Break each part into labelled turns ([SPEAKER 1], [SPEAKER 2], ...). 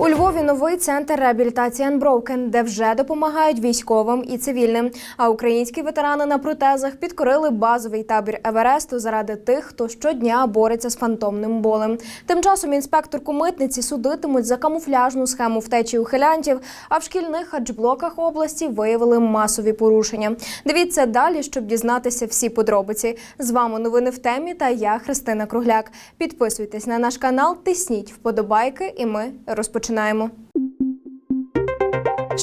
[SPEAKER 1] У Львові новий центр реабілітації Unbroken, де вже допомагають військовим і цивільним. А українські ветерани на протезах підкорили базовий табір Евересту заради тих, хто щодня бореться з фантомним болем. Тим часом інспекторку митниці судитимуть за камуфляжну схему втечі ухилянтів. А в шкільних хаджблоках області виявили масові порушення. Дивіться далі, щоб дізнатися всі подробиці. З вами новини в темі та я Христина Кругляк. Підписуйтесь на наш канал, тисніть вподобайки, і ми розпочинаємо починаємо.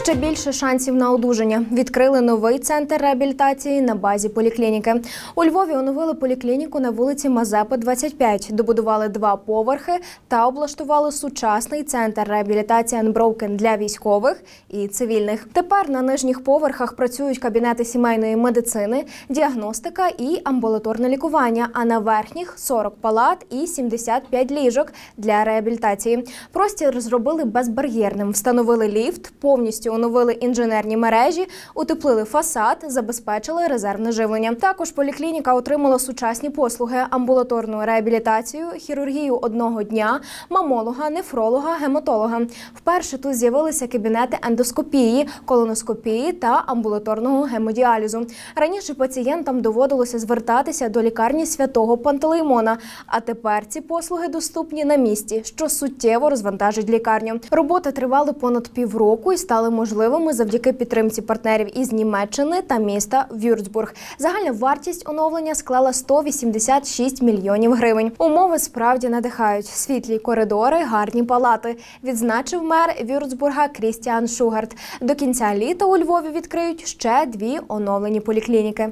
[SPEAKER 1] Ще більше шансів на одужання. Відкрили новий центр реабілітації на базі поліклініки. У Львові оновили поліклініку на вулиці Мазепи, 25. Добудували два поверхи та облаштували сучасний центр реабілітації Unbroken для військових і цивільних. Тепер на нижніх поверхах працюють кабінети сімейної медицини, діагностика і амбулаторне лікування. А на верхніх 40 палат і 75 ліжок для реабілітації. Простір зробили безбар'єрним, встановили ліфт, повністю оновили інженерні мережі, утеплили фасад, забезпечили резервне живлення. Також поліклініка отримала сучасні послуги: амбулаторну реабілітацію, хірургію одного дня, мамолога, нефролога, гематолога. Вперше тут з'явилися кабінети ендоскопії, колоноскопії та амбулаторного гемодіалізу. Раніше пацієнтам доводилося звертатися до лікарні святого Пантелеймона, а тепер ці послуги доступні на місці, що суттєво розвантажить лікарню. Роботи тривали понад півроку і стали можливими завдяки підтримці партнерів із Німеччини та міста Вюрцбург. Загальна вартість оновлення склала 186 мільйонів гривень. Умови справді надихають світлі коридори, гарні палати. Відзначив мер Вюрцбурга Крістіан Шугарт. До кінця літа у Львові відкриють ще дві оновлені поліклініки.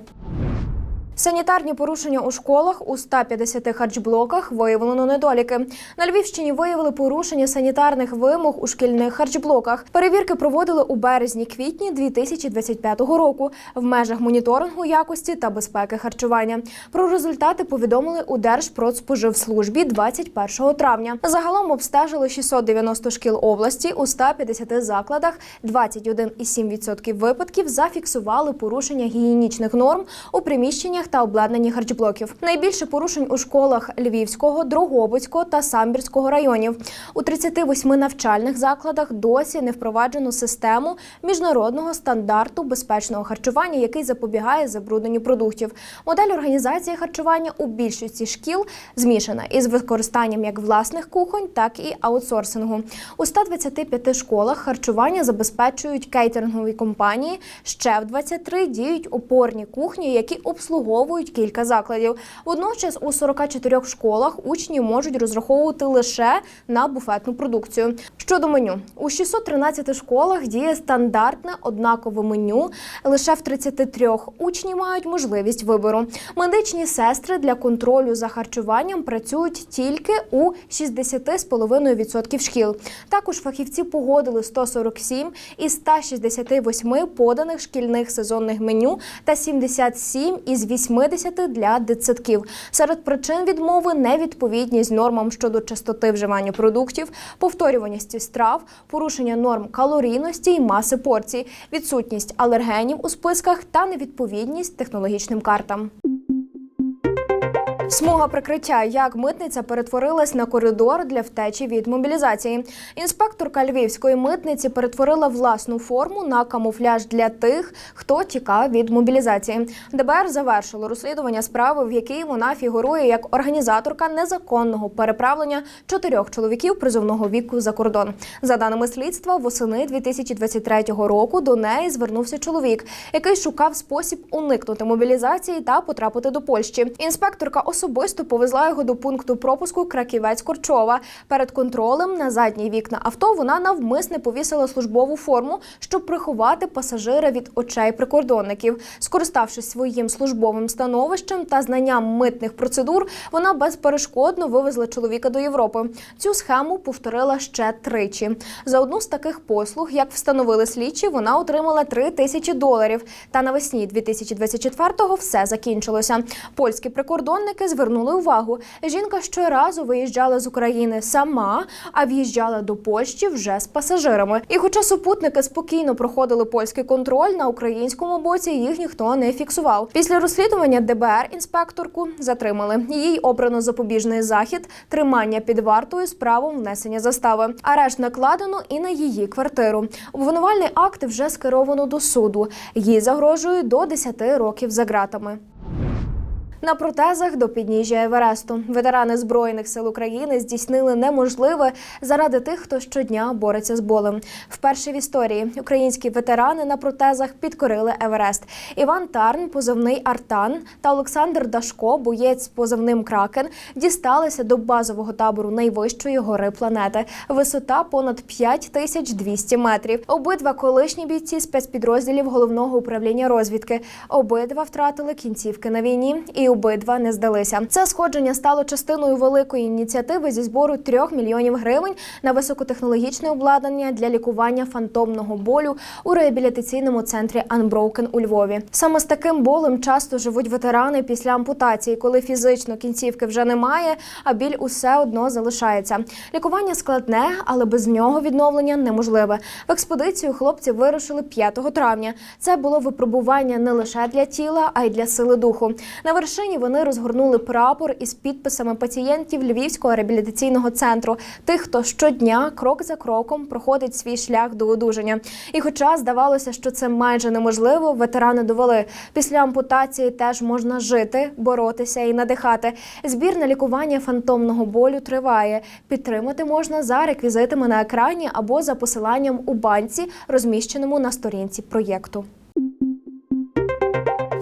[SPEAKER 1] Санітарні порушення у школах у 150 харчблоках виявлено недоліки. На Львівщині виявили порушення санітарних вимог у шкільних харчблоках. Перевірки проводили у березні-квітні 2025 року в межах моніторингу якості та безпеки харчування. Про результати повідомили у Держпродспоживслужбі 21 травня. Загалом обстежили 690 шкіл області у 150 закладах. 21,7% випадків зафіксували порушення гігієнічних норм у приміщеннях та обладнанні харчблоків. Найбільше порушень у школах Львівського, Дрогобицького та Самбірського районів. У 38 навчальних закладах досі не впроваджено систему міжнародного стандарту безпечного харчування, який запобігає забрудненню продуктів. Модель організації харчування у більшості шкіл змішана із використанням як власних кухонь, так і аутсорсингу. У 125 школах харчування забезпечують кейтерингові компанії. Ще в 23 діють опорні кухні, які обслуговують кілька закладів. Водночас у 44 школах учні можуть розраховувати лише на буфетну продукцію. Щодо меню, у 613 школах діє стандартне однакове меню. Лише в 33 учні мають можливість вибору. Медичні сестри для контролю за харчуванням працюють тільки у 60,5% шкіл. Також фахівці погодили 147 із 168 поданих шкільних сезонних меню та 77 із 80 для дитсадків. Серед причин відмови невідповідність нормам щодо частоти вживання продуктів, повторюваності страв, порушення норм калорійності і маси порцій, відсутність алергенів у списках та невідповідність технологічним картам. Смуга прикриття, як митниця перетворилась на коридор для втечі від мобілізації. Інспекторка львівської митниці перетворила власну форму на камуфляж для тих, хто тікав від мобілізації. ДБР завершило розслідування справи, в якій вона фігурує як організаторка незаконного переправлення чотирьох чоловіків призовного віку за кордон. За даними слідства, восени 2023 року до неї звернувся чоловік, який шукав спосіб уникнути мобілізації та потрапити до Польщі. Інспекторка особисто повезла його до пункту пропуску Краківець Корчова. Перед контролем на задні вікна авто вона навмисне повісила службову форму, щоб приховати пасажира від очей прикордонників. Скориставшись своїм службовим становищем та знанням митних процедур, вона безперешкодно вивезла чоловіка до Європи. Цю схему повторила ще тричі. За одну з таких послуг, як встановили слідчі, вона отримала 3 тисячі доларів. Та навесні 2024-го все закінчилося. Польські прикордонники супутники звернули увагу. Жінка щоразу виїжджала з України сама, а в'їжджала до Польщі вже з пасажирами. І хоча супутники спокійно проходили польський контроль, на українському боці їх ніхто не фіксував. Після розслідування ДБР інспекторку затримали. Їй обрано запобіжний захід, тримання під вартою з правом внесення застави. Арешт накладено і на її квартиру. Обвинувальний акт вже скеровано до суду. Їй загрожує до 10 років за ґратами. На протезах до підніжжя Евересту ветерани збройних сил України здійснили неможливе заради тих, хто щодня бореться з болем. Вперше в історії українські ветерани на протезах підкорили Еверест. Іван Тарн, позивний Артан та Олександр Дашко, боєць з позивним Кракен, дісталися до базового табору найвищої гори планети. Висота понад 5200 метрів. Обидва колишні бійці спецпідрозділів головного управління розвідки. Обидва втратили кінцівки на війні і обидва не здалися. Це сходження стало частиною великої ініціативи зі збору 3 мільйонів гривень на високотехнологічне обладнання для лікування фантомного болю у реабілітаційному центрі Unbroken у Львові. Саме з таким болем часто живуть ветерани після ампутації, коли фізично кінцівки вже немає, а біль усе одно залишається. Лікування складне, але без нього відновлення неможливе. В експедицію хлопці вирушили 5 травня. Це було випробування не лише для тіла, а й для сили духу. На вершині вони розгорнули прапор із підписами пацієнтів Львівського реабілітаційного центру, тих, хто щодня, крок за кроком, проходить свій шлях до одужання. І, хоча здавалося, що це майже неможливо, ветерани довели після ампутації теж можна жити, боротися і надихати. Збір на лікування фантомного болю триває. Підтримати можна за реквізитами на екрані або за посиланням у банці, розміщеному на сторінці проєкту.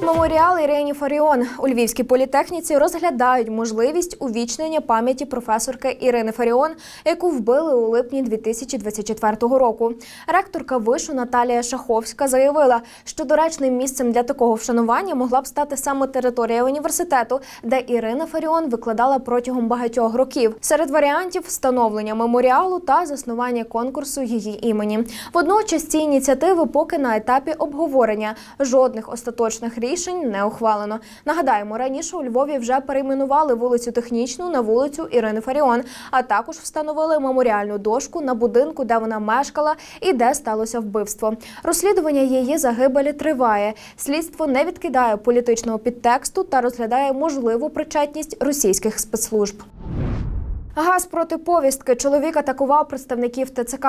[SPEAKER 1] Меморіал Ірині Фаріон у Львівській політехніці розглядають можливість увічнення пам'яті професорки Ірини Фаріон, яку вбили у липні 2024 року. Ректорка вишу Наталія Шаховська заявила, що доречним місцем для такого вшанування могла б стати саме територія університету, де Ірина Фаріон викладала протягом багатьох років. Серед варіантів встановлення меморіалу та заснування конкурсу її імені. Водночас ці ініціативи поки на етапі обговорення жодних остаточних рішень не ухвалено. Нагадаємо, раніше у Львові вже перейменували вулицю Технічну на вулицю Ірини Фаріон, а також встановили меморіальну дошку на будинку, де вона мешкала і де сталося вбивство. Розслідування її загибелі триває. Слідство не відкидає політичного підтексту та розглядає можливу причетність російських спецслужб. Газ проти повістки чоловік атакував представників ТЦК.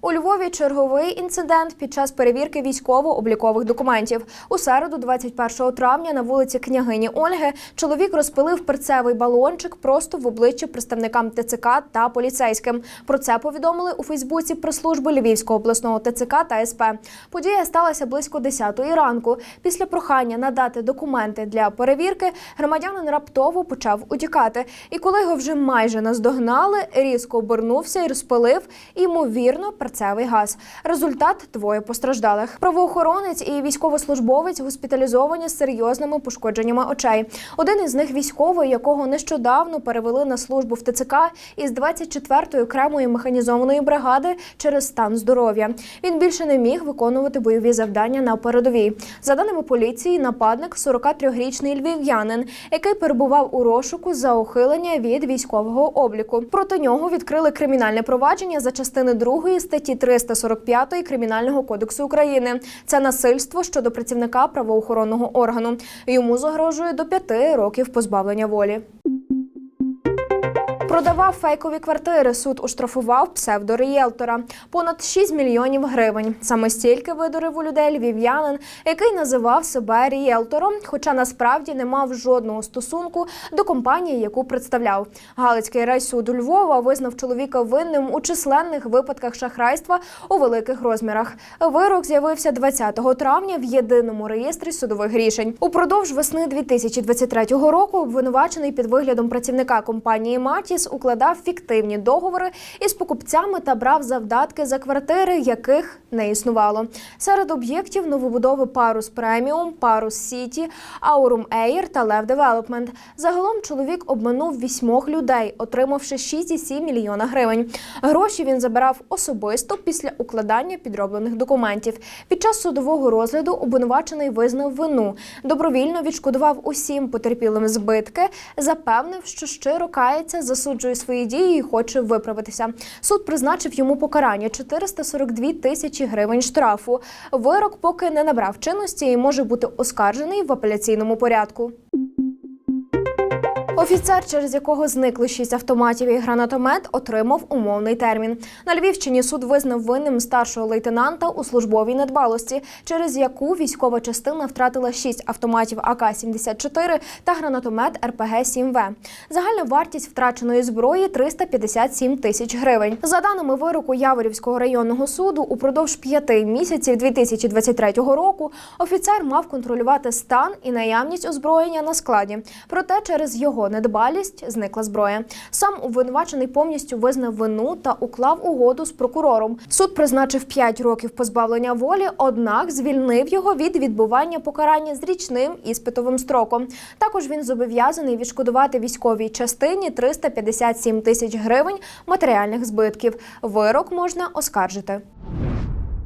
[SPEAKER 1] У Львові черговий інцидент під час перевірки військово-облікових документів. У середу, 21 травня, на вулиці княгині Ольги, чоловік розпилив перцевий балончик просто в обличчя представникам ТЦК та поліцейським. Про це повідомили у Фейсбуці прес-служби Львівського обласного ТЦК та СП. Подія сталася близько 10-ї ранку. Після прохання надати документи для перевірки, громадянин раптово почав утікати. І коли його вже майже наздогнали, різко обернувся і розпилив, ймовірно, перцевий газ. Результат двоє постраждалих. Правоохоронець і військовослужбовець госпіталізовані з серйозними пошкодженнями очей. Один із них військовий, якого нещодавно перевели на службу в ТЦК із 24-ї окремої механізованої бригади через стан здоров'я. Він більше не міг виконувати бойові завдання на передовій. За даними поліції, нападник 43-річний львів'янин, який перебував у розшуку за ухилення від військового обліку. Проти нього відкрили кримінальне провадження за частини 2 статті 345 Кримінального кодексу України. Це насильство щодо працівника правоохоронного органу. Йому загрожує до п'яти років позбавлення волі. Продавав фейкові квартири. Суд оштрафував псевдорієлтора. Понад 6 мільйонів гривень. Саме стільки видурив у людей львів'янин, який називав себе рієлтором, хоча насправді не мав жодного стосунку до компанії, яку представляв. Галицький райсуд Львова визнав чоловіка винним у численних випадках шахрайства у великих розмірах. Вирок з'явився 20 травня в єдиному реєстрі судових рішень. Упродовж весни 2023 року обвинувачений під виглядом працівника компанії Матіс Євросоюз укладав фіктивні договори із покупцями та брав завдатки за квартири, яких не існувало. Серед об'єктів новобудови Парус Преміум, Парус Сіті, Аурум Ейр та Лев Девелопмент. Загалом чоловік обманув вісьмох людей, отримавши 6,7 мільйона гривень. Гроші він забирав особисто після укладання підроблених документів. Під час судового розгляду обвинувачений визнав вину, добровільно відшкодував усім потерпілим збитки, запевнив, що щиро кається, засуджує свої дії і хоче виправитися. Суд призначив йому покарання 442 тисячі гривень штрафу. Вирок поки не набрав чинності і може бути оскаржений в апеляційному порядку. Офіцер, через якого зникли шість автоматів і гранатомет, отримав умовний термін. На Львівщині суд визнав винним старшого лейтенанта у службовій недбалості, через яку військова частина втратила шість автоматів АК-74 та гранатомет РПГ-7В. Загальна вартість втраченої зброї 357 тисяч гривень. За даними вироку Яворівського районного суду, упродовж п'яти місяців 2023 року офіцер мав контролювати стан і наявність озброєння на складі. Проте через недбалість зникла зброя. Сам обвинувачений повністю визнав вину та уклав угоду з прокурором. Суд призначив 5 років позбавлення волі, однак звільнив його від відбування покарання з річним іспитовим строком. Також він зобов'язаний відшкодувати військовій частині 357 тисяч гривень матеріальних збитків. Вирок можна оскаржити.